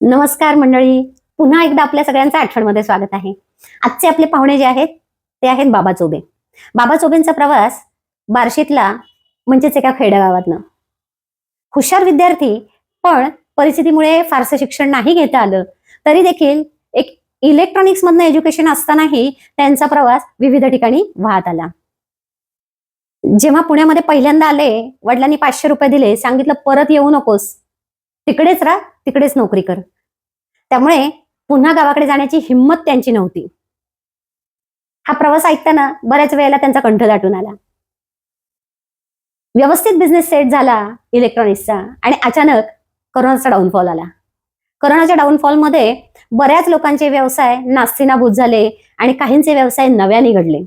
नमस्कार मंडळी. पुन्हा एकदा आपल्या सगळ्यांचं आठवणमध्ये स्वागत आहे. आजचे आपले पाहुणे जे आहेत ते आहेत बाबा चोबे. बाबा चोबेंचा प्रवास बार्शीतला म्हणजेच एका खेडेगावातनं. हुशार विद्यार्थी पण परिस्थितीमुळे फारसं शिक्षण नाही घेता आलं. तरी देखील एक इलेक्ट्रॉनिक्स मधनं एज्युकेशन असतानाही त्यांचा प्रवास विविध ठिकाणी वाहत आला. जेव्हा पुण्यामध्ये पहिल्यांदा आले वडिलांनी पाचशे रुपये दिले सांगितलं परत येऊ नकोस. तिकडेच राहा तिकडेच नोकरी कर. त्यामुळे पुन्हा गावाकडे जाण्याची हिंमत त्यांची नव्हती. हा प्रवास ऐकताना बऱ्याच वेळेला त्यांचा कंठ दाटून आला. व्यवस्थित बिझनेस सेट झाला इलेक्ट्रॉनिक्सचा आणि अचानक करोनाचा डाऊनफॉल आला. करोनाच्या डाऊनफॉलमध्ये बऱ्याच लोकांचे व्यवसाय नास्तिनाभूत झाले आणि काहींचे व्यवसाय नव्याने घडले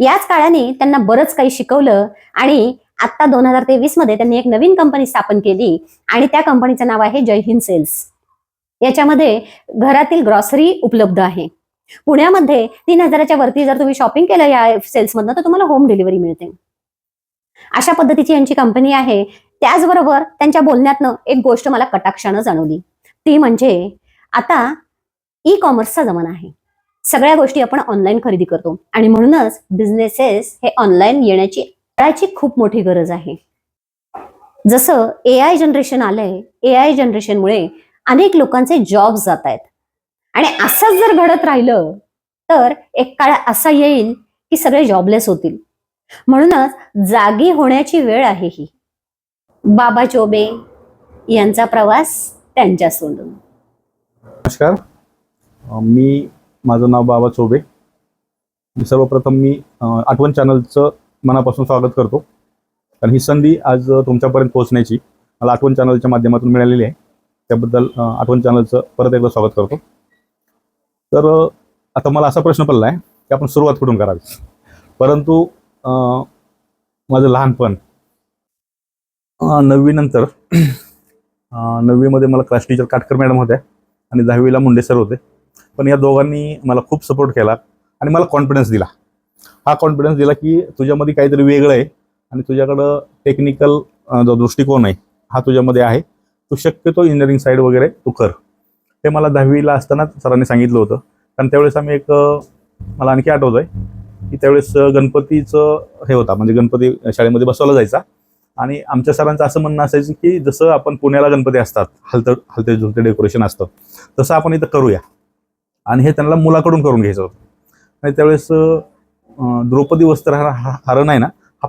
याच काळाने त्यांना बरंच काही शिकवलं आणि आता दोन हजार तेवीसमध्ये त्यांनी एक नवीन कंपनी स्थापन केली आणि त्या कंपनीचं नाव आहे जय हिंद सेल्स याच्यामध्ये घरातील ग्रॉसरी उपलब्ध आहे. पुण्यामध्ये तीन हजाराच्या वरती जर तुम्ही शॉपिंग केलं या सेल्समधनं तर तुम्हाला होम डिलिव्हरी मिळते. अशा पद्धतीची यांची कंपनी आहे. त्याचबरोबर त्यांच्या बोलण्यातनं एक गोष्ट मला कटाक्षानं जाणवली. ती म्हणजे आता ई कॉमर्सचा जमाना आहे. सगळ्या गोष्टी आपण ऑनलाईन खरेदी करतो. आणि म्हणूनच बिझनेसेस हे ऑनलाईन येण्याची करायची खूप मोठी गरज आहे. जसं ए आय जनरेशन आलंय. ए आय जनरेशनमुळे अनेक लोकांचे जॉब्स जात आहेत. आणि असंच जर घडत राहिलं तर एक काळ असा येईल की सगळे जॉबलेस होतील. म्हणूनच जागी होण्याची वेळ आहे ही. बाबा चोबे यांचा प्रवास त्यांच्या सोडून. नमस्कार. मी माझं नाव बाबा चोबे सर्वप्रथम मी आठवण चॅनलचं मनापासून स्वागत करतो. कारण ही संधी आज तुमच्यापर्यंत पोहोचण्याची मला आठवण चॅनलच्या माध्यमातून मिळालेली आहे. त्याबद्दल आठवण चॅनलचं परत एकदा स्वागत करतो. तर आता मला असा प्रश्न पडला आहे की आपण सुरुवात कुठून करावी? परंतु माझं लहानपण नववीनंतर नववीमध्ये मला क्लास टीचर काटकर मॅडम होत्या आणि दहावीला मुंडे सर होते. पण या दोघांनी मला खूप सपोर्ट केला आणि मला कॉन्फिडन्स दिला. हा कॉन्फिडन्स दिला की तुझ्यामध्ये काहीतरी वेगळं आहे आणि तुझ्याकडं टेक्निकल जो दृष्टिकोन आहे हा तुझ्यामध्ये आहे. तू शक्यतो इंजिनिअरिंग साईड वगैरे तू कर. हे मला दहावीला असताना सरांनी सांगितलं होतं. कारण त्यावेळेस आम्ही एक मला आणखी आठवत आहे की त्यावेळेस गणपतीचं हे होता. म्हणजे गणपती शाळेमध्ये बसवला जायचा. आणि आमच्या सरांचं असं म्हणणं असायचं की जसं आपण पुण्याला गणपती असतात हलतं हलते झुलते डेकोरेशन असतं तसं आपण इथं करूया. आणि हे त्यांना मुलाकडून करून घ्यायचं होतं. आणि त्यावेळेस द्रौपदी वस्त्र हा हारण आहे ना हा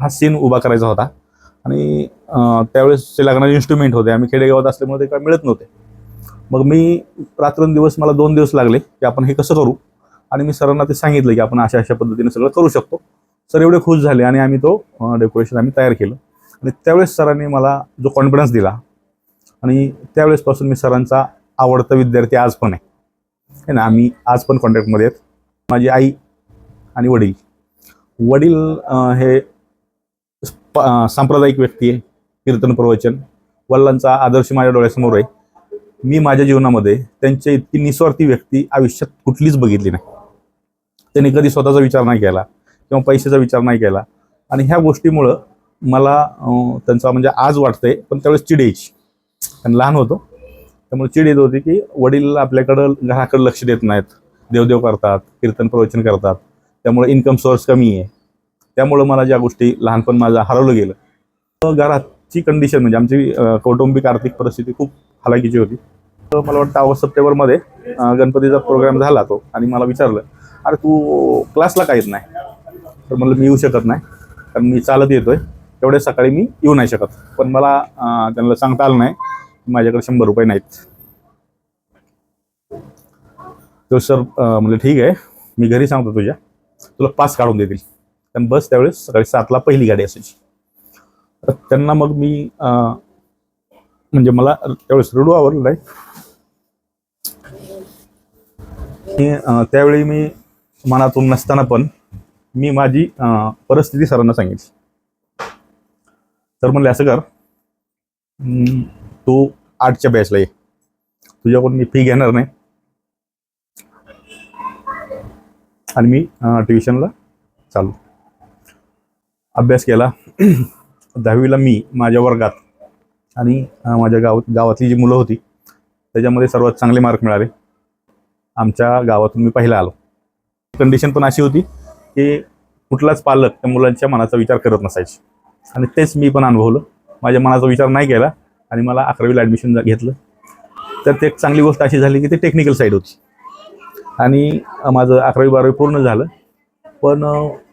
हा सीन उभा करायचा होता. आणि त्यावेळेस ते लागणारे इन्स्ट्रुमेंट होते. आम्ही खेडेगावात असल्यामुळे ते काय मिळत नव्हते. मग मी रात्रंदिवस मला दोन दिवस लागले की आपण हे कसं करू? आणि मी सरांना ते सांगितलं की आपण अशा अशा पद्धतीने सगळं करू शकतो. सर एवढे खुश झाले आणि आम्ही तो डेकोरेशन आम्ही तयार केलं. आणि त्यावेळेस सरांनी मला जो कॉन्फिडन्स दिला आणि त्यावेळेसपासून मी सरांचा आवडता विद्यार्थी आज पण आहे. ना? आम्ही आज पण कॉन्टॅक्टमध्ये आहेत. माझी आई आणि वडील. वडील हे सांप्रदायिक व्यक्ती आहे कीर्तन प्रवचन. वडिलांचा आदर्श माझ्या डोळ्यासमोर आहे. मी माझ्या जीवनामध्ये त्यांच्या इतकी निस्वार्थी व्यक्ती आयुष्यात कुठलीच बघितली नाही. त्यांनी कधी स्वतःचा विचार नाही केला किंवा पैशाचा विचार नाही केला. आणि ह्या गोष्टीमुळं मला त्यांचा म्हणजे आज वाटतंय पण त्यावेळेस चिड यायची. आणि लहान होतो. त्यामुळे चिड येत होती की वडील आपल्याकडं घराकडे लक्ष देत नाहीत. देवदेव करतात कीर्तन प्रवचन करतात. त्यामुळे इन्कम सोर्स कमी आहे. त्यामुळं मला ज्या गोष्टी लहानपण माझं हरवलं गेलं. तर घराची कंडिशन म्हणजे आमची कौटुंबिक आर्थिक परिस्थिती खूप हालाकीची होती. तर मला वाटतं ऑगस्ट सप्टेंबरमध्ये गणपतीचा प्रोग्राम झाला तो आणि मला विचारलं अरे तू क्लासला काहीच येत नाही. तर म्हणलं मी येऊ शकत नाही कारण मी चालत येतोय. तेवढ्या सकाळी मी येऊ नाही शकत. पण मला त्यांना सांगता आलं नाही माझ्याकडे शंभर रुपये नाहीत. तो सर म्हणजे ठीक आहे मी घरी सांगतो तुझ्या. तुला पास काढून देतील. कारण बस त्यावेळेस सकाळी सातला पहिली गाडी असायची. तर त्यांना मग मी म्हणजे मला त्यावेळेस रडू आवडलं नाही. त्यावेळी मी मनातून नसताना पण मी माझी परिस्थिती सरांना सांगितली. तर म्हणले असं कर तू आठच्या बॅचला ये. तुझ्याकडून मी फी घेणार नाही. आणि मी ट्युशनला चालू अभ्यास केला. दहावीला मी माझ्या वर्गात आणि माझ्या गाव गावातली जी मुलं होती त्याच्यामध्ये सर्वात चांगले मार्क मिळाले. आमच्या गावातून मी पहिला आलो. कंडिशन पण अशी होती की कुठलाच पालक त्या मुलांच्या मनाचा विचार करत नसायचे. आणि तेच मी पण अनुभवलं. माझ्या मनाचा विचार नाही केला आणि मला अकरावीला ॲडमिशन घेतलं. तर ते एक चांगली गोष्ट अशी झाली की ते टेक्निकल साईड होती. आणि माझं अकरावी बारावी पूर्ण झालं. पण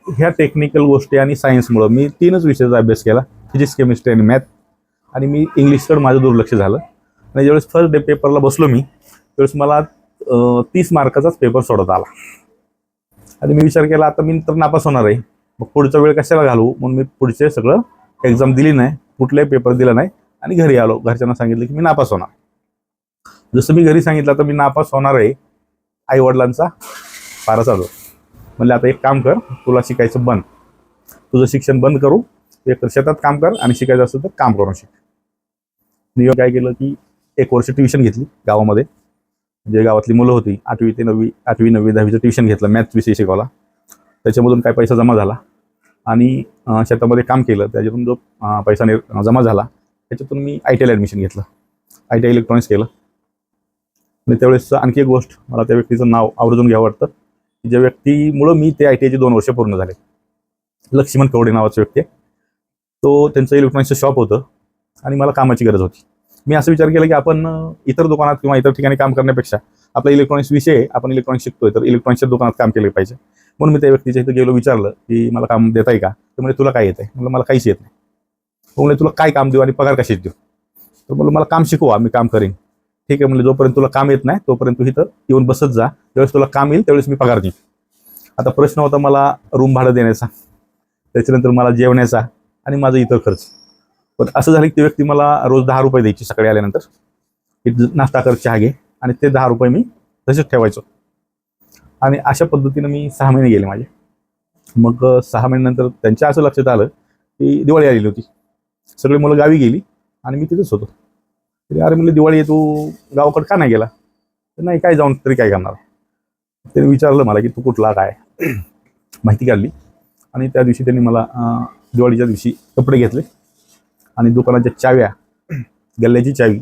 ह्या टेक्निकल गोष्टी आणि सायन्समुळं मी तीनच विषयाचा अभ्यास केला फिजिक्स केमिस्ट्री आणि मॅथ आणि मी इंग्लिशकडे माझं दुर्लक्ष झालं. आणि ज्यावेळेस फर्स्ट डे पेपरला बसलो मी त्यावेळेस मला तीस मार्काचाच पेपर सोडत आला. आणि मी विचार केला आता मी तर नापास होणार आहे. मग पुढचा वेळ कशाला घालवू? म्हणून मी पुढचे सगळं एक्झाम दिली नाही कुठलाही पेपर दिला नाही. आणि घरी आलो. घरच्यांना सांगितलं की मी नापास होणार. जसं मी घरी सांगितलं तर मी नापास होणार आहे आई वडिलांचा फारच आलो म्हणलं आता एक काम कर तुला शिकायचं बंद. तुझं शिक्षण बंद करू. एक तर शेतात काम कर आणि शिकायचं असेल तर काम करून शिक. मी काय केलं की एक वर्ष ट्युशन घेतली गावामध्ये. जे गावातली मुलं होती आठवी ते नववी आठवी नववी दहावीचं ट्युशन घेतलं मॅथ्स विषय शिकवला. त्याच्यामधून काय पैसा जमा झाला. आणि शेतामध्ये काम केलं. त्याच्यातून जो पैसा निर जमा झाला त्याच्यातून मी आय टी आयला ॲडमिशन घेतलं. आय टी आय इलेक्ट्रॉनिक्स केलं. आणि त्यावेळेस आणखी एक गोष्ट मला त्या व्यक्तीचं नाव आवर्जून घ्यावं वाटतं. ज्या व्यक्तीमुळं मी ते आय टी आयचे दोन वर्ष पूर्ण झाले. लक्ष्मण कवडे नावाचा व्यक्ती आहे. तो त्यांचं इलेक्ट्रॉनिक्सचं शॉप होतं आणि मला कामाची गरज होती. मी असं विचार केला की आपण इतर दुकानात किंवा इतर ठिकाणी काम करण्यापेक्षा आपला इलेक्ट्रॉनिक्स विषय आपण इलेक्ट्रॉनिक्स शिकतोय तर इलेक्ट्रॉनिक्सच्या दुकानात काम केलं पाहिजे. म्हणून मी त्या व्यक्तीच्या इथं गेलो विचारलं की मला काम देताय का? तर म्हणजे तुला काय येत आहे? म्हणलं मला काहीच येत नाही. तो म्हणजे तुला काय काम देऊ आणि पगार कशीच देऊ? तर म्हणलं मला काम शिकवा मी काम करेन. ठीक आहे म्हणजे जोपर्यंत तुला काम येत नाही तोपर्यंत तू इथं येऊन बसत जा. ज्यावेळेस तुला काम येईल त्यावेळेस मी पगार देईन. आता प्रश्न होता मला रूम भाडं देण्याचा. त्याच्यानंतर मला जेवण्याचा आणि माझा इतर खर्च. पण असं झालं की ती व्यक्ती मला रोज दहा रुपये द्यायची सकाळी आल्यानंतर. नाश्ता कर चहा घे आणि ते दहा रुपये मी तसेच ठेवायचो. आणि अशा पद्धतीनं मी सहा महिने गेले माझे. मग सहा महिन्यानंतर त्यांच्या असं लक्षात आलं की दिवाळी आलेली होती. सगळी मुलं गावी गेली आणि मी तिथेच होतो. तरी अरे म्हणलं दिवाळी तू गावाकडे का नाही गेला? तर नाही काय जाऊन तरी काय करणार? त्यांनी विचारलं मला की तू कुठला काय माहिती काढली. आणि त्या दिवशी त्यांनी मला दिवाळीच्या दिवशी कपडे घेतले. आणि दुकानाच्या चाव्या गल्ल्याची चावी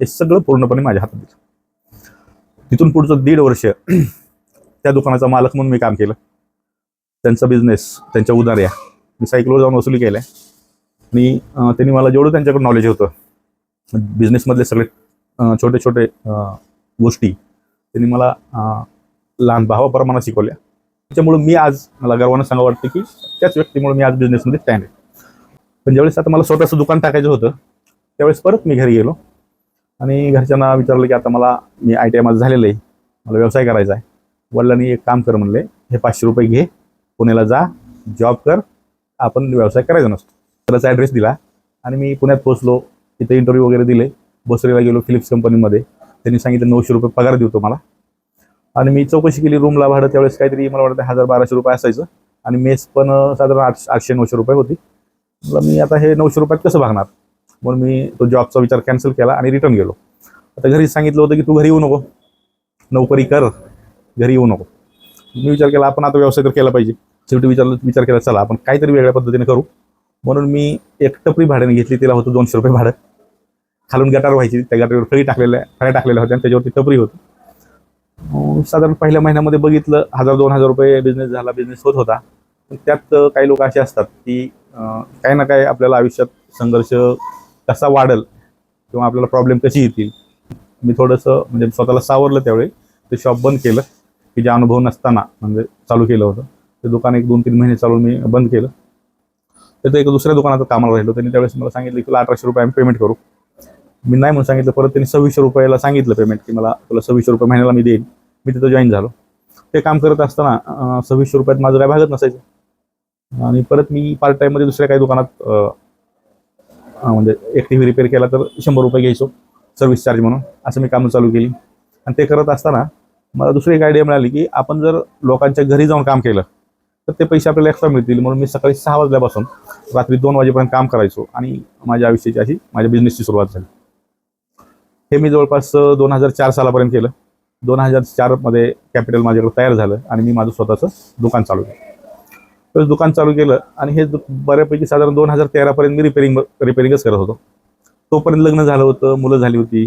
हे सगळं पूर्णपणे माझ्या हातात दिलं. तिथून पुढचं दीड वर्ष त्या दुकानाचा मालक म्हणून मी काम केलं. त्यांचा बिझनेस त्यांच्या उदार्या मी सायकलवर जाऊन वसुली केल्या. आणि त्यांनी मला जेवढं त्यांच्याकडे नॉलेज होतं बिझनेसमधले सगळे छोटे छोटे गोष्टी त्यांनी मला लहान भावाप्रमाणे शिकवल्या. त्याच्यामुळे मी आज मला गर्वानं सांगा वाटतं की त्याच व्यक्तीमुळे मी आज बिझनेसमध्ये स्टँड आहे. पण ज्यावेळेस आता मला स्वतःचं दुकान टाकायचं होतं त्यावेळेस परत मी घरी गेलो. आणि घरच्यांना विचारलं की आता मला मी आय टी आय माझं झालेलं आहे मला व्यवसाय करायचा आहे. वडिलांनी एक काम कर म्हणले हे पाचशे रुपये घे पुण्याला जा जॉब कर आपण व्यवसाय करायचा नसतो. त्याचा ॲड्रेस दिला आणि मी पुण्यात पोहोचलो. तिथे इंटरव्ह्यू वगैरे दिले. बसरीला गेलो फिलिप्स कंपनीमध्ये. त्यांनी सांगितलं नऊशे रुपये पगार देऊ मला आणि मी चौकशी केली रूमला भाडं त्यावेळेस काहीतरी मला वाटतं हजार बाराशे रुपये असायचं. आणि मेस पण साधारण आठ आठशे नऊशे रुपये होती. म्हटलं मी आता हे नऊशे रुपयात कसं भागणार? म्हणून मी तो जॉबचा विचार कॅन्सल केला आणि रिटर्न गेलो. आता घरी सांगितलं होतं की तू घरी येऊ नको. नोकरी कर. घरी येऊ नको. मी विचार केला आपण आता व्यवसाय तर केला पाहिजे. शेवटी विचारलं विचार केला चला आपण काहीतरी वेगळ्या पद्धतीने करू. म्हणून मी एक टपरी भाड्याने घेतली तिला होतं दोनशे रुपये भाडं. खालून गटार व्हायची त्या गटारीवर फळी टाकलेल्या फळ्या टाकलेल्या होत्या आणि त्याच्यावरती टपरी होती. साधारण पहिल्या महिन्यामध्ये बघितलं हजार दोन हजार रुपये बिझनेस झाला बिझनेस होत होता. पण त्यात काही लोक असे असतात की काही ना काही आपल्याला आयुष्यात संघर्ष कसा वाढल किंवा आपल्याला प्रॉब्लेम कशी येतील मी थोडंसं म्हणजे स्वतःला सावरलं त्यावेळी. ते शॉप बंद केलं की जे अनुभव नसताना म्हणजे चालू केलं होतं. ते दुकान एक दोन तीन महिने चालून मी बंद केलं. तर एक दुसऱ्या दुकानात कामाला राहिलो. त्यांनी त्यावेळेस मला सांगितलं की तुला अठराशे रुपये आम्ही पेमेंट करू. मी नाही म्हणून सांगितलं परत त्यांनी सव्वीसशे रुपयाला सांगितलं पेमेंट की मला तुला सव्वीसशे रुपये महिन्याला मी देईन. मी तिथं जॉईन झालो. ते काम करत असताना सव्वीसशे रुपयात माझं काय भागत नसायचं. आणि परत मी पार्ट टाईममध्ये दुसऱ्या काही दुकानात म्हणजे एक टी व्ही रिपेअर केला तर शंभर रुपये घ्यायचो सर्व्हिस चार्ज म्हणून. असं मी कामं चालू केली. आणि ते करत असताना मला दुसरी एक आयडिया मिळाली की आपण जर लोकांच्या घरी जाऊन काम केलं तर ते पैसे आपल्याला एक्स्ट्रा मिळतील. म्हणून मी सकाळी सहा वाजल्यापासून रात्री दोन वाजेपर्यंत काम करायचो आणि माझ्या आयुष्याची अशी माझ्या बिझनेसची सुरुवात झाली. हे मी जवळपास दोन हजार चार सालापर्यंत केलं. दोन हजार चारमध्ये कॅपिटल माझ्याकडे तयार झालं आणि मी माझं स्वतःचं दुकान चालू केलं. तर दुकान चालू केलं आणि हे बऱ्यापैकी साधारण दोन हजार तेरापर्यंत मी रिपेरिंग रिपेरिंगच करत होतो. तोपर्यंत लग्न झालं होतं मुलं झाली होती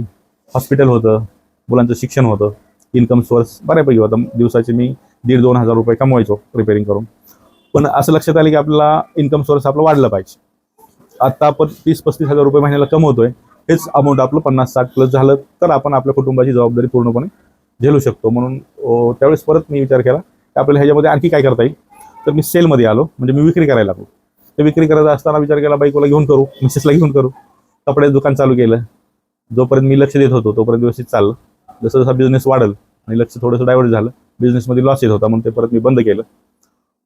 हॉस्पिटल होतं मुलांचं शिक्षण होतं इन्कम सोर्स बऱ्यापैकी होतं. दिवसाचे मी दीड दोन हजार रुपये कमवायचो रिपेरिंग करून. पण असं लक्षात आलं की आपला इन्कम सोर्स आपलं वाढलं पाहिजे. आता आपण तीस पस्तीस हजार रुपये महिन्याला कमवतोय हेच अमाऊंट आपलं पन्नास साठ प्लस झालं तर आपण आपल्या कुटुंबाची जबाबदारी पूर्णपणे झेलू शकतो. म्हणून त्यावेळेस परत मी विचार केला की आपल्याला ह्याच्यामध्ये आणखी काय करता येईल? तर मी सेलमध्ये आलो म्हणजे मी विक्री करायला लागलो. ते विक्री करत असताना विचार केला बाईकला घेऊन करू मिसेसला घेऊन करू. कपड्याचं दुकान चालू केलं. जोपर्यंत मी लक्ष देत होतो तोपर्यंत व्यवस्थित चाललं. जसं जसा बिझनेस वाढल आणि लक्ष थोडंसं डायव्हर्ट झालं बिझनेसमध्ये लॉस येत होता म्हणून ते परत मी बंद केलं.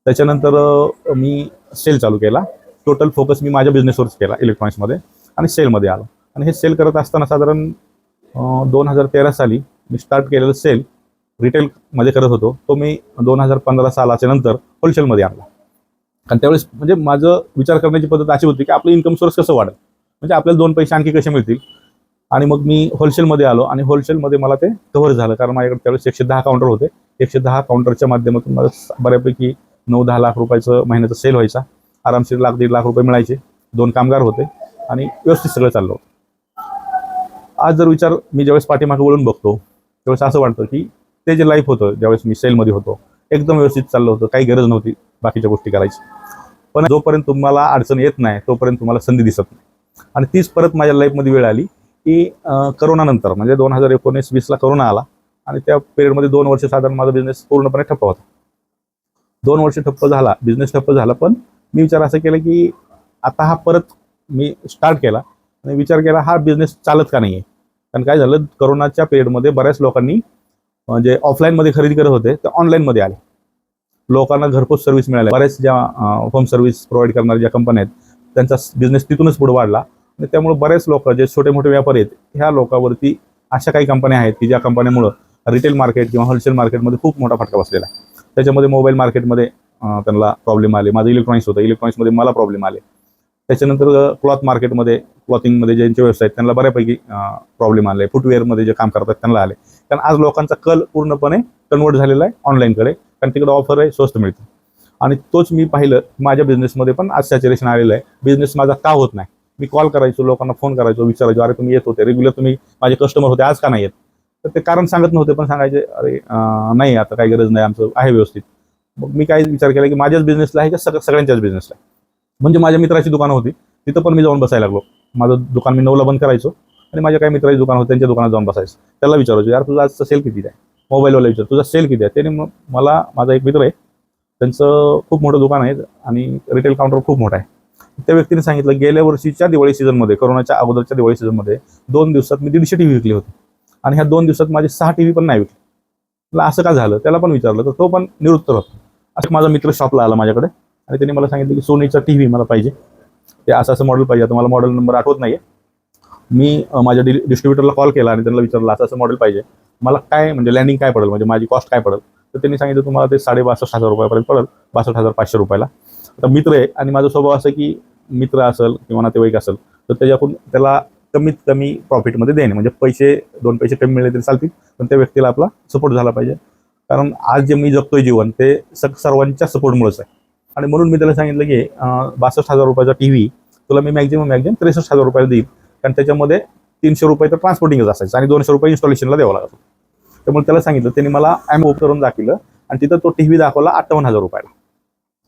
त्याच्यानंतर मी सेल चालू केला. टोटल फोकस मी माझ्या बिझनेसवरच केला इलेक्ट्रॉनिक्समध्ये आणि सेलमध्ये आलो. आणि हे सेल करत असताना साधारण दोन हजार तेरा साली मी स्टार्ट केलेलं सेल रिटेलमध्ये करत होतो. तो मी दोन हजार पंधरा सालाच्या नंतर होलसेलमध्ये आणला. कारण त्यावेळेस म्हणजे माझं विचार करण्याची पद्धत अशी होती की आपलं इन्कम सोर्स कसं वाढेल? म्हणजे आपल्याला दोन पैसे आणखी कसे मिळतील? आणि मग मी होलसेलमध्ये आलो आणि होलसेलमध्ये मला ते कव्हर झालं. कारण माझ्याकडे त्यावेळेस एकशे दहा काउंटर होते. एकशे दहा काउंटरच्या माध्यमातून मला बऱ्यापैकी नऊ दहा लाख रुपयाचं महिन्याचा सेल व्हायचा. आरामशीर लाख दीड लाख रुपये मिळायचे. दोन कामगार होते आणि व्यवस्थित सगळं चाललं होतं. आज जर विचार मी ज्यावेळेस पाठीमागे वळून बघतो त्यावेळेस असं वाटतं की ते जे लाईफ होतं ज्यावेळेस मी सेलमध्ये होतो एकदम व्यवस्थित चाललं होतं. काही गरज नव्हती बाकीच्या गोष्टी करायची. पण जोपर्यंत तुम्हाला अडचण येत नाही तोपर्यंत तुम्हाला संधी दिसत नाही. आणि तीच परत माझ्या लाईफमध्ये वेळ आली की करोनानंतर. म्हणजे दोन हजार एकोणीस वीसला करोना आला आणि त्या पिरियडमध्ये दोन वर्ष साधारण माझा बिझनेस पूर्णपणे ठप्प होता. दोन वर्ष ठप्प झाला बिझनेस ठप्प झाला पण मी विचार असं केला की आता हा परत मी स्टार्ट केला. आणि विचार केला हा बिझनेस चालत का नाही आहे कारण काय झालं करोनाच्या पिरियडमध्ये बऱ्याच लोकांनी म्हणजे ऑफलाईनमध्ये खरेदी करत होते ते ऑनलाईनमध्ये आले. लोकांना घरपोच सर्व्हिस मिळाल्या बऱ्याच ज्या होम सर्व्हिस प्रोव्हाइड करणाऱ्या ज्या कंपन्या आहेत त्यांचा बिझनेस तिथूनच पुढे वाढला. आणि त्यामुळे बरेच लोक जे छोटे मोठे व्यापारी आहेत ह्या लोकांवरती अशा काही कंपन्या आहेत की ज्या कंपन्यामुळं रिटेल मार्केट किंवा होलसेल मार्केटमध्ये खूप मोठा फटका बसलेला आहे. त्याच्यामध्ये मोबाईल मार्केटमध्ये त्यांना प्रॉब्लेम आले. माझं इलेक्ट्रॉनिक्स होतं. इलेक्ट्रॉनिक्समध्ये मला प्रॉब्लेम आले. त्याच्यानंतर क्लॉथ मार्केटमध्ये क्लॉथिंगमध्ये ज्यांचे व्यवसाय आहेत त्यांना बऱ्यापैकी प्रॉब्लेम आले. फुटवेअरमध्ये जे काम करतात त्यांना आले. कारण आज लोकांचा कल पूर्णपणे कन्वर्ट झालेला आहे ऑनलाईनकडे कारण तिकडे ऑफर आहे स्वस्त मिळते. आणि तोच मी पाहिलं माझ्या बिझनेसमध्ये पण आज सॅच्युरेशन आलेलं आहे. बिझनेस माझा का होत नाही? मी कॉल करायचो लोकांना फोन करायचो विचारायचो अरे तुम्ही येत होते. रेग्युलर तुम्ही माझे कस्टमर होते. आज का नाही येत? तर ते कारण सांगत नव्हते पण सांगायचे अरे नाही आता काही गरज नाही आमचं आहे व्यवस्थित. मग मी काय विचार केला की माझ्याच बिझनेसला आहे का सग सगळ्यांच्याच बिझनेसला आहे? म्हणजे माझ्या मित्राची दुकानं होती तिथं पण मी जाऊन बसायला लागलो. माझं दुकान मी नऊला बंद करायचो आणि माझ्या काही मित्राची दुकान होतं त्यांच्या दुकानात जाऊन बसायचं. त्याला विचारायचो यार तुझा आजचा सेल किती आहे? मोबाईलवाला विचार तुझा सेल किती आहे? त्याने मग मला माझा एक मित्र आहे त्यांचं खूप मोठं दुकान आहे आणि रिटेल काउंटर खूप मोठं आहे. त्या व्यक्तीने सांगितलं गेल्या वर्षीच्या दिवाळी सीझनमध्ये कोरोनाच्या अगोदरच्या दिवाळी सीझनमध्ये दोन दिवसात मी दीडशे टी व्ही विकली होती. आणि ह्या दोन दिवसात माझे सहा टी व्ही पण नाही विकले. मला असं का झालं? त्याला पण विचारलं तर तो पण निरुत्तर होतो. असं माझा मित्र शॉपला आला माझ्याकडे आणि त्यांनी मला सांगितलं की सोनीचा टी व्ही मला पाहिजे. ते असं असं मॉडेल पाहिजे. आता मला मॉडेल नंबर आठवत नाही मी माझ्या डि डिस्ट्रीब्युटरला कॉल केला आणि त्यांना विचारलं असं असं मॉडेल पाहिजे. मला काय म्हणजे लँडिंग काय पडेल? म्हणजे माझी कॉस्ट काय पडेल? तर त्यांनी सांगितलं तुम्हाला ते साडे बासष्ट हजार रुपयापर्यंत पडेल. बासष्ट हजार पाचशे रुपयाला. आता मित्र आहे आणि माझा स्वभाव असं की मित्र असेल किंवा नातेवाईक असेल तर त्याच्याकडून त्याला कमीत कमी प्रॉफिटमध्ये देणे. म्हणजे पैसे दोन पैसे कमी मिळले तरी चालतील पण त्या व्यक्तीला आपला सपोर्ट झाला पाहिजे. कारण आज जे मी जगतोय जीवन ते सग सर्वांच्या सपोर्टमुळेच आहे. आणि म्हणून मी त्याला सांगितलं की बासष्ट हजार रुपयाचा टी व्ही तुला मी मॅक्झिमम मॅक्झिमम त्रेसष्ट हजार रुपयाला देईल कारण त्याच्यामध्ये तीनशे रुपये तर ट्रान्सपोर्टिंगच असायचं आणि दोनशे रुपये इन्स्टॉलेशनला द्यावं लागतो त्यामुळे त्याला सांगितलं त्यांनी मला ॲम ओप करून दाखवलं आणि तिथं तो टी व्ही दाखवला अठ्ठावन्न हजार रुपयाला.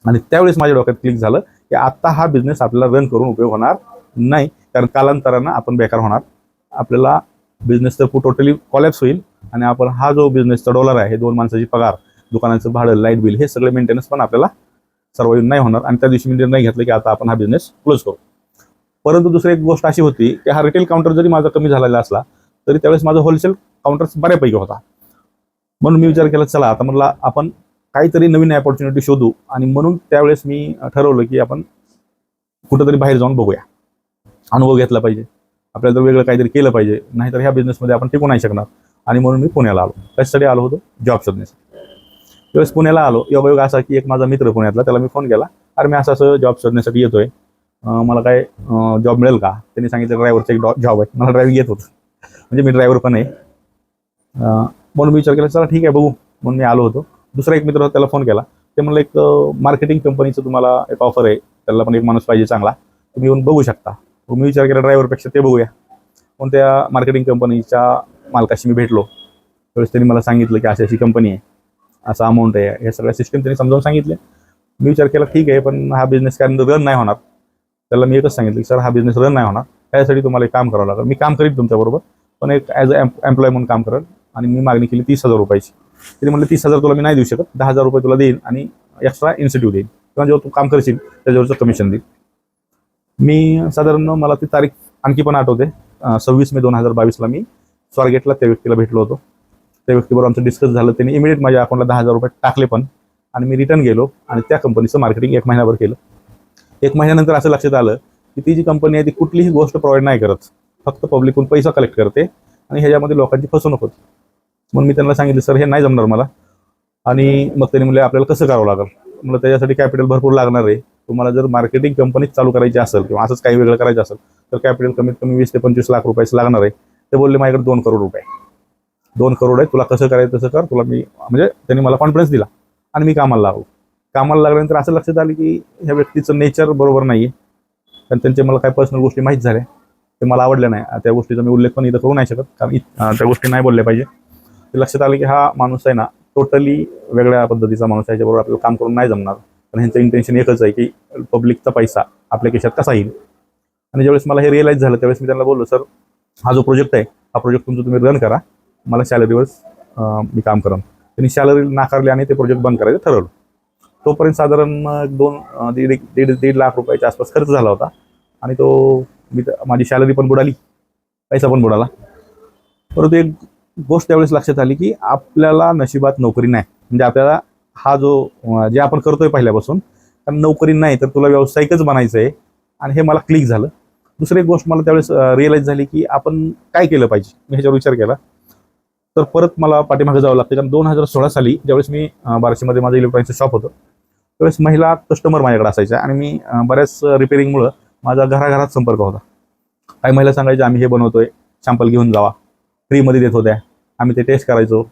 आणि त्यावेळेस माझ्या डोक्यात क्लिक झालं की आता हा बिझनेस आपल्याला रन करून उपयोग होणार नाही. कारण कालांतरानं आपण बेकार होणार. आपल्याला बिझनेस तर टोटली कॉलॅप्स होईल आणि आपण हा जो बिझनेसचा डॉलर आहे हे दोन माणसाची पगार दुकानाचं भाडं लाइट बिल हे सगळे मेंटेनन्स पण आपल्याला सर्वाईव्ह नाही होणार. आणि त्या दिवशी मी निर्णय घेतला की आता आपण हा बिझनेस क्लोज करू. परंतु दुसरी एक गोष्ट अशी होती की हा रिटेल काउंटर जरी माझा कमी झालेला असला तरी त्यावेळेस माझा होलसेल काउंटर बऱ्यापैकी होता. म्हणून मी विचार केला चला आता म्हटलं आपण काहीतरी नवीन ऑपॉर्च्युनिटी शोधू आणि म्हणून त्यावेळेस मी ठरवलं की आपण कुठंतरी बाहेर जाऊन बघूया. अनुभव घेतला पाहिजे. आपल्याला तर वेगळं काहीतरी केलं पाहिजे नाहीतर ह्या बिझनेसमध्ये आपण टिकू नाही शकणार. आणि म्हणून मी पुण्याला आलो. कशासाठी आलो होतो जॉब शोधण्यासाठी. त्यावेळेस पुण्याला आलो. योगायोग असा की एक माझा मित्र पुण्यातला त्याला मी फोन केला. अरे मी असं असं जॉब शोधण्यासाठी येतोय. मला काय जॉब मिळेल का? त्यांनी सांगितलं ड्रायव्हरचा एक जॉब आहे. मला ड्रायव्हिंग येत होतं. म्हणजे मी ड्रायव्हर पण आहे. म्हणून मी विचार केला चला ठीक आहे बघू. म्हणून मी आलो होतो. दुसरा एक मित्र होता त्याला फोन केला. ते म्हणलं एक मार्केटिंग कंपनीचं तुम्हाला एक ऑफर आहे. त्याला पण एक माणूस पाहिजे चांगला. तुम्ही येऊन बघू शकता. मी विचार केला ड्रायव्हरपेक्षा ते बघूया. पण त्या मार्केटिंग कंपनीच्या मालकाशी मी भेटलो? त्यावेळेस त्यांनी मला सांगितलं की अशी अशी कंपनी आहे असा अमाऊंट आहे. हे सगळ्या सिस्टम त्यांनी समजावून सांगितले मी विचार केला ठीक आहे पण हा बिझनेस काय रन नाही होणार. त्याला मी एकच सांगितलं की सर हा बिझनेस रन नाही होणार. त्यासाठी तुम्हाला एक काम करावं लागेल. मी काम करीन तुमच्याबरोबर पण एक ॲज अ एम्प्लॉय म्हणून काम करेल आणि मी मागणी केली तीस हजार रुपयाची. तिने म्हणलं तीस हजार तुला मी नाही देऊ शकत दहा हजार रुपये तुला देईन आणि एक्स्ट्रा इन्स्टिट्यूट देईन. किंवा जेव्हा तू काम करशील त्याच्यावरचं कमिशन देईल मी साधारण मला ती तारीख आणखी पण आठवते. सव्वीस मे दोन हजार बावीसला मी स्वारगेटला त्या व्यक्तीला भेटलो होतो. त्या व्यक्तीबरोबर आमचं डिस्कस झालं. त्यांनी इमिडिएट माझ्या अकाउंटला दहा हजार रुपये टाकले पण आणि मी रिटर्न गेलो आणि त्या कंपनीचं मार्केटिंग एक महिन्याभर केलं. एक महिन्यानंतर असं लक्षात आलं की ती जी कंपनी आहे ती कुठलीही गोष्ट प्रोव्हाइड नाही करत. फक्त पब्लिकहून पैसा कलेक्ट करते आणि ह्याच्यामध्ये लोकांची फसवणूक होती. म्हणून मी त्यांना सांगितलं सर हे नाही जमणार मला. आणि मग त्यांनी म्हणले आपल्याला कसं करावं लागेल? म्हणलं त्याच्यासाठी कॅपिटल भरपूर लागणार आहे. तुम्हाला जर मार्केटिंग कंपनीच चालू करायची असेल किंवा असंच काही वेगळं करायचं असेल तर कॅपिटल कमीत कमी वीस ते पंचवीस लाख रुपयाचं लागणार आहे. ते बोलले माझ्याकडे दोन करोड रुपये दोन करोड आहे तुला कसं करायचं तसं कर तुला मी म्हणजे त्यांनी मला कॉन्फिडन्स दिला आणि मी कामाला लागलो. कामाला लागल्यानंतर असं लक्षात आलं की ह्या व्यक्तीचं नेचर बरोबर नाही आहे कारण त्यांचे मला काही पर्सनल गोष्टी माहीत झाल्या. ते मला आवडल्या नाही. त्या गोष्टीचा मी उल्लेख पण इथं करू नाही शकत कारण त्या गोष्टी नाही बोलल्या पाहिजे. ते लक्षात आलं की हा माणूस आहे ना टोटली वेगळ्या पद्धतीचा माणूस आहे याच्याबरोबर आपल्याला काम करून नाही जमणार. कारण ह्यांचं इंटेन्शन एकच आहे की पब्लिकचा पैसा आपल्या केशात कसा येईल? आणि ज्यावेळेस मला हे रिअलाईज झालं त्यावेळेस मी त्यांना बोललो सर हा जो प्रोजेक्ट आहे हा प्रोजेक्ट तुमचं तुम्ही रन करा. मला सॅलरीवर मी काम करा त्यांनी सॅलरी नाकारली आणि ते प्रोजेक्ट बंद करायचं ठरवलं. तोपर्यंत साधारण एक दोन दीड एक- दीड दीड लाख रुपयाच्या आसपास खर्च झाला होता. आणि तो मी माझी सॅलरी पण बुडाली. पैसा पण बुडाला. परंतु एक गोष्ट त्यावेळेस लक्षात आली की आपल्याला नशिबात नोकरी नाही. म्हणजे आपल्याला हा जो जे आपण करतोय पहिल्यापासून कारण नोकरी नाही तर तुला व्यावसायिकच बनायचं आहे. आणि हे मला क्लिक झालं. दुसरी एक गोष्ट मला त्यावेळेस रिअलाईज झाली की आपण काय केलं पाहिजे? मी ह्याच्यावर विचार केला. तर परत मला पाठीमागे जावं लागतं. कारण दोन हजार सोळा साली ज्यावेळेस मी बाराशीमध्ये माझं इलेक्ट्रॉनिक्सचं शॉप होतं त्यावेळेस महिला कस्टमर माझ्याकडे असायच्या. आणि मी बऱ्याच रिपेरिंगमुळं माझा घराघरात संपर्क होता. काही महिला सांगायच्या आम्ही हे बनवतोय. सॅम्पल घेऊन जावा. फ्रीमध्ये देत होत्या. आम्ही ते टेस्ट करायचो.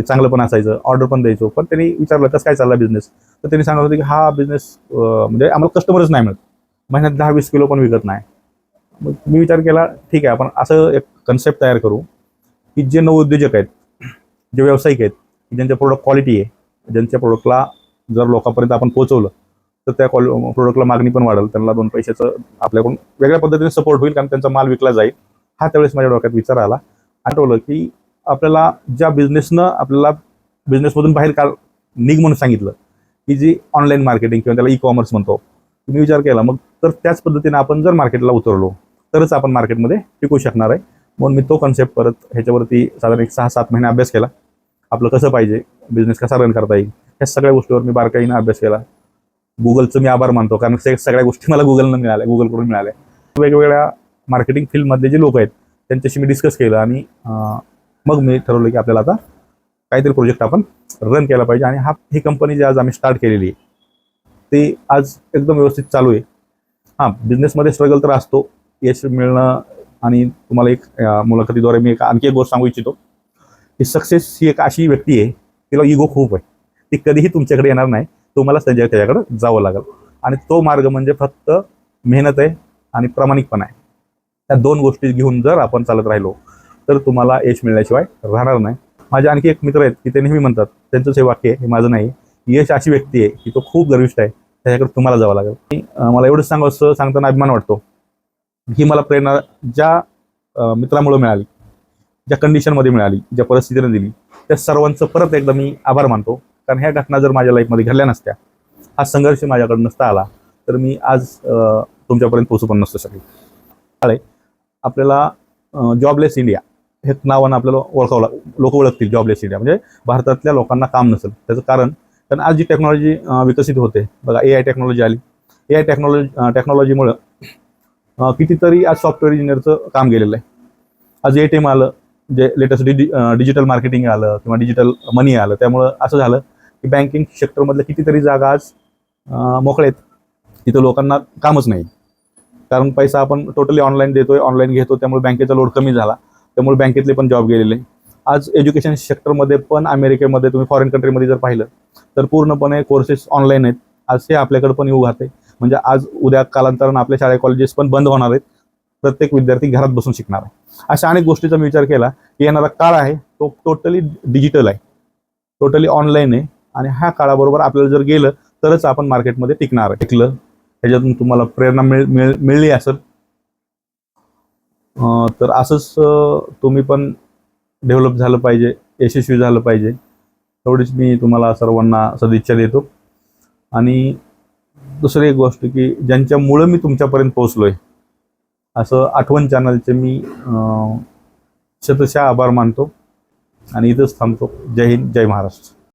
ते चांगलं पण असायचं ऑर्डर पण द्यायचो. पण त्यांनी विचारलं कसं काय चालला बिझनेस तर त्यांनी सांगत होते की हा बिझनेस म्हणजे आम्हाला कस्टमरच नाही मिळत. महिन्यात दहा वीस किलो पण विकत नाही. मग मी विचार केला ठीक आहे आपण असं एक कन्सेप्ट तयार करू की जे नवउद्योजक आहेत जे व्यावसायिक आहेत की ज्यांच्या प्रोडक्ट क्वालिटी आहे ज्यांच्या प्रोडक्टला जर लोकांपर्यंत आपण पोहोचवलं तर त्या क्वालि प्रोडक्टला मागणी पण वाढेल त्यांना दोन पैशाचं आपल्याकडून वेगळ्या पद्धतीने सपोर्ट होईल कारण त्यांचा माल विकला जाईल. हा त्यावेळेस माझ्या डोक्यात विचार आला आठवलं की आपल्याला ज्या बिझनेसनं आपल्याला बिझनेसमधून बाहेर काल निघ म्हणून सांगितलं की जी ऑनलाईन मार्केटिंग किंवा त्याला ई कॉमर्स म्हणतो तुम्ही विचार केला. मग तर त्याच पद्धतीने आपण जर मार्केटला उतरलो तरच आपण मार्केटमध्ये टिकू शकणार आहे. म्हणून मी तो कन्सेप्ट परत ह्याच्यावरती साधारण एक सहा सात महिने अभ्यास केला. आपलं कसं पाहिजे बिझनेस कसा रन करता येईल ह्या सगळ्या गोष्टीवर मी बारकाईनं अभ्यास केला. गुगलचं मी आभार मानतो कारण से- सगळ्या गोष्टी मला गुगलनं मिळाल्या गुगलकडून मिळाल्या. वेगवेगळ्या मार्केटिंग फील्डमधले जे लोक आहेत त्यांच्याशी मी डिस्कस केलं आणि मग मी ठरवलं की आपल्याला आता काहीतरी प्रोजेक्ट आपण रन केला पाहिजे. आणि हा ही कंपनी जी आज आम्ही स्टार्ट केलेली आहे ती आज एकदम व्यवस्थित चालू आहे. हां बिझनेसमध्ये स्ट्रगल तर असतो. यश मिळणं आणि तुम्हाला एक मुलाखतीद्वारे मी एक आणखी एक गोष्ट सांगू इच्छितो. की सक्सेस ही एक अशी व्यक्ती आहे तिला इगो खूप आहे. ती कधीही तुमच्याकडे येणार नाही. तुम्हालाच त्यांच्या त्याच्याकडे जावं लागेल. आणि तो मार्ग म्हणजे फक्त मेहनत आहे आणि प्रामाणिकपणा आहे. त्या दोन गोष्टी घेऊन जर आपण चालत राहिलो तर तुम्हाला यश मिळण्याशिवाय राहणार नाही. माझे आणखी एक मित्र आहेत की ते नेहमी म्हणतात त्यांचंच हे वाक्य आहे हे माझं नाही. यश अशी व्यक्ती आहे की तो खूप गर्विष्ठ आहे. त्याच्याकडे तुम्हाला जावं लागेल. मला एवढंच सांगावं सांगताना अभिमान वाटतो. ही मला प्रेरणा ज्या मित्रामुळे मिळाली ज्या कंडिशनमध्ये मिळाली ज्या परिस्थितीने दिली त्या सर्वांचं परत एकदा मी आभार मानतो. कारण ह्या घटना जर माझ्या लाईफमध्ये घडल्या नसत्या हा संघर्ष माझ्याकडे नसता आला तर मी आज तुमच्यापर्यंत पोहोचू पण नसतो शकलो. आपल्याला जॉबलेस इंडिया हे नावानं आपल्याला ओळखावं लाग लोक ओळखतील जॉबलेस इंडिया म्हणजे भारतातल्या लोकांना काम नसेल. त्याचं कारण कारण आज जी टेक्नॉलॉजी विकसित होते बघा ए आय टेक्नॉलॉजी आली. ए आय टेक्नॉलॉजी टेक्नॉलॉजीमुळं कितीतरी आज सॉफ्टवेअर इंजिनिअरचं काम गेलेलं आहे. आज ए टी एम आलं जे लेटेस्ट डिजि डिजिटल मार्केटिंग आलं किंवा डिजिटल मनी आलं त्यामुळं असं झालं की बँकिंग सेक्टरमधल्या कितीतरी जागा आज अं, मोकळ्या आहेत. तिथं लोकांना कामच नाही. कारण पैसा आपण टोटली ऑनलाईन देतोय ऑनलाईन घेतो त्यामुळे बँकेचा लोड कमी झाला. त्यामुळे बँकेतले पण जॉब गेलेले. आज एज्युकेशन सेक्टरमध्ये पण अमेरिकेमध्ये तुम्ही फॉरेन कंट्रीमध्ये जर पाहिलं तर पूर्णपणे कोर्सेस ऑनलाईन आहेत. आज हे आपल्याकडे पण येऊ घाते म्हणजे आज उद्या कालांतरानं आपल्या शाळा कॉलेजेस पण बंद होणार आहेत. प्रत्येक विद्यार्थी घरात बसून शिकणार आहे. अशा अनेक गोष्टीचा मी विचार केला की येणारा काळ आहे तो टोटली डिजिटल आहे. टोटली ऑनलाईन आहे. आणि ह्या काळाबरोबर आपल्याला जर गेलं तरच आपण मार्केटमध्ये टिकणार आहे. टिकलं ह्याच्यातून तुम्हाला प्रेरणा मिळ मिळ मिळली असेल तर असंच तुम्ही पण डेव्हलप झालं पाहिजे यशस्वी झालं पाहिजे. एवढीच मी तुम्हाला सर्वांना सदिच्छा देतो. आणि दुसरी एक गोष्ट की ज्यांच्यामुळं मी तुमच्यापर्यंत पोहोचलो आहे असं आठवण चॅनलचे मी शतशः आभार मानतो. आणि इथंच थांबतो. जय हिंद जय महाराष्ट्र.